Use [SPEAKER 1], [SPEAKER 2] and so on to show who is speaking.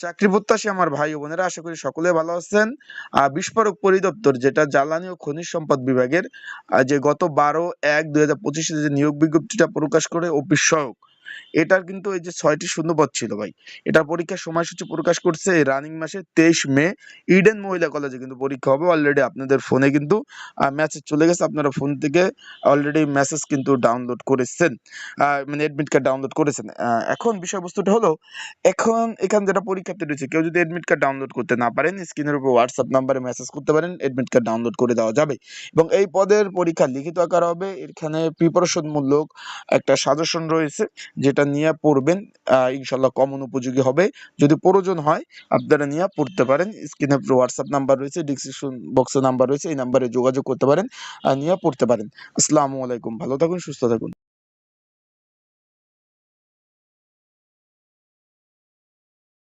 [SPEAKER 1] চাকরি প্রত্যাশী আমার ভাই ও বোনেরা, আশা করি সকলে ভালো আছেন। বিস্ফোরক পরিদপ্তর, যেটা জ্বালানি ও খনিজ সম্পদ বিভাগের যে গত বারো এক দুই হাজার পঁচিশে যে নিয়োগ বিজ্ঞপ্তিটা প্রকাশ করে অফিস সহায়ক এটার কিন্তু এই যে ছয়টি শূন্যপদ ছিল ভাই। এটার পরীক্ষার সময়সূচি প্রকাশ করছে রানিং মাসে তেইশ মে। ইডেন মহিলা কলেজে কিন্তু পরীক্ষা হবে। অলরেডি আপনাদের ফোনে কিন্তু মেসেজ চলে গেছে। আপনারা ফোন থেকে অলরেডি মেসেজ কিন্তু ডাউনলোড করেছেন। মানে অ্যাডমিট কার্ড ডাউনলোড করেছেন। এখন বিষয়বস্তুটা হলো, এখন এখানে যেটা পরীক্ষার্থী রয়েছে কেউ যদি এডমিট কার্ড ডাউনলোড করতে না পারেন স্ক্রিনের উপর হোয়াটসঅ্যাপ নাম্বারে মেসেজ করতে পারেন এডমিট কার্ড ডাউনলোড করে দেওয়া যাবে। এবং এই পদের পরীক্ষা লিখিত আকার হবে। এখানে প্রিপারেশন মূলক একটা সাজেশন রয়েছে যেটা নিয়ে পড়বেন ইনশাল্লাহ কমন উপযোগী হবে। যদি প্রয়োজন হয়, আপনারা নিয়ে পড়তে পারেন। স্ক্রিনে হোয়াটসঅ্যাপ নাম্বার রয়েছে ডিসক্রিপশন বক্সে নাম্বার রয়েছে, এই নাম্বারে যোগাযোগ করতে পারেন নিয়ে পড়তে পারেন। আসসালামু আলাইকুম, ভালো থাকুন, সুস্থ থাকুন।